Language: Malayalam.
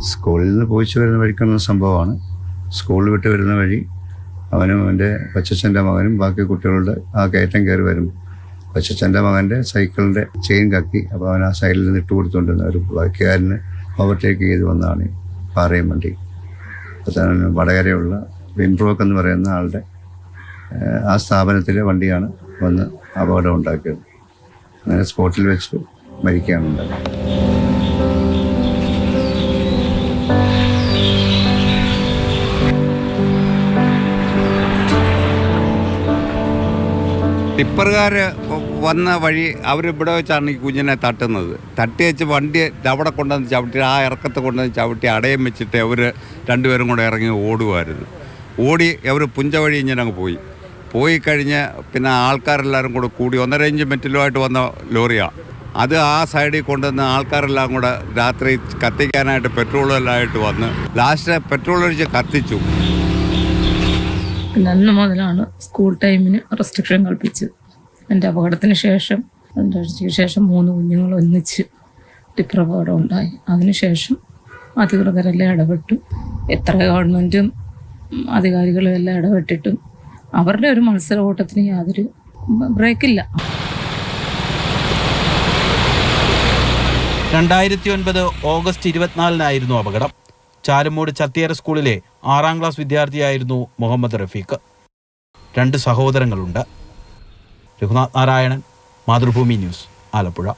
സ്കൂളിൽ നിന്ന് പോയിച്ചു വരുന്ന വഴിക്കുന്ന സംഭവമാണ്. സ്കൂൾ വിട്ട് വരുന്ന വഴി അവനും അവന്റെ കൊച്ചച്ഛന്റെ മകനും ബാക്കി കുട്ടികളുടെ ആ കയറ്റം കയറി വരും. കൊച്ചച്ഛന്റെ മകന്റെ സൈക്കിളിന്റെ ചെയിൻ കക്കി അപ്പോൾ അവൻ ആ സൈഡിൽ നിന്ന് ഇട്ട് കൊടുത്തുകൊണ്ടിരുന്ന ഒരു ബാക്കിക്കാരന് ഓവർടേക്ക് ചെയ്ത് വന്നതാണ് പാറയും വണ്ടി. അതാണ് വടകരയുള്ള വിൻബ്രോക്ക് എന്ന് പറയുന്ന ആളുടെ ആ സ്ഥാപനത്തിലെ വണ്ടിയാണ് വന്ന് അപകടം ഉണ്ടാക്കിയത്. അങ്ങനെ സ്പോട്ടിൽ വെച്ച് മരിക്കുകയാണ് ഉണ്ടായത്. ടിപ്പറുകാർ വന്ന വഴി അവരിവിടെ വെച്ചാണ് ഈ കുഞ്ഞിനെ തട്ടുന്നത്. തട്ടി വെച്ച് വണ്ടി അവിടെ കൊണ്ടുവന്ന് ചവിട്ടി ആ ഇറക്കത്ത് കൊണ്ടുവന്ന് ചവിട്ടി അടയം വെച്ചിട്ട് അവർ രണ്ടുപേരും കൂടെ ഇറങ്ങി ഓടുമായിരുന്നു ഓടി അവർ പുഞ്ച വഴി ഇങ്ങനെ അങ്ങ് പോയി. പോയി കഴിഞ്ഞ് പിന്നെ ആൾക്കാരെല്ലാവരും കൂടെ കൂടി ഒന്നര ഇഞ്ച് മെറ്റിലുമായിട്ട് വന്ന ലോറിയാണ് അത് ആ സൈഡിൽ കൊണ്ടുവന്ന് ആൾക്കാരെല്ലാം കൂടെ രാത്രി കത്തിക്കാനായിട്ട് പെട്രോൾ എല്ലാം ആയിട്ട് വന്ന് ലാസ്റ്റ് പെട്രോൾ ഒഴിച്ച് കത്തിച്ചു. പിന്നെ അന്ന് മുതലാണ് സ്കൂൾ ടൈമിന് റെസ്ട്രിക്ഷൻ കൽപ്പിച്ചത്. എന്റെ അപകടത്തിന് ശേഷം രണ്ടാഴ്ചയ്ക്ക് ശേഷം മൂന്ന് കുഞ്ഞുങ്ങൾ ഒന്നിച്ച് ടിപ്രപാടം ഉണ്ടായി. അതിനുശേഷം അധികൃതരെല്ലാം ഇടപെട്ടു. എത്ര ഗവൺമെന്റും അധികാരികളും എല്ലാം ഇടപെട്ടിട്ടും അവരുടെ ഒരു മത്സര ഓട്ടത്തിന് യാതൊരു ബ്രേക്കില്ല. രണ്ടായിരത്തി ഒൻപത് ഓഗസ്റ്റ് ഇരുപത്തിനാലിനായിരുന്നു അപകടം. ചാലുമൂട് ചത്തിയറ സ്കൂളിലെ ആറാം ക്ലാസ് വിദ്യാർത്ഥിയായിരുന്നു മുഹമ്മദ് റഫീഖ്. രണ്ട് സഹോദരങ്ങളുണ്ട്. രഘുനാഥ് നാരായണൻ മാതൃഭൂമി ന്യൂസ് ആലപ്പുഴ.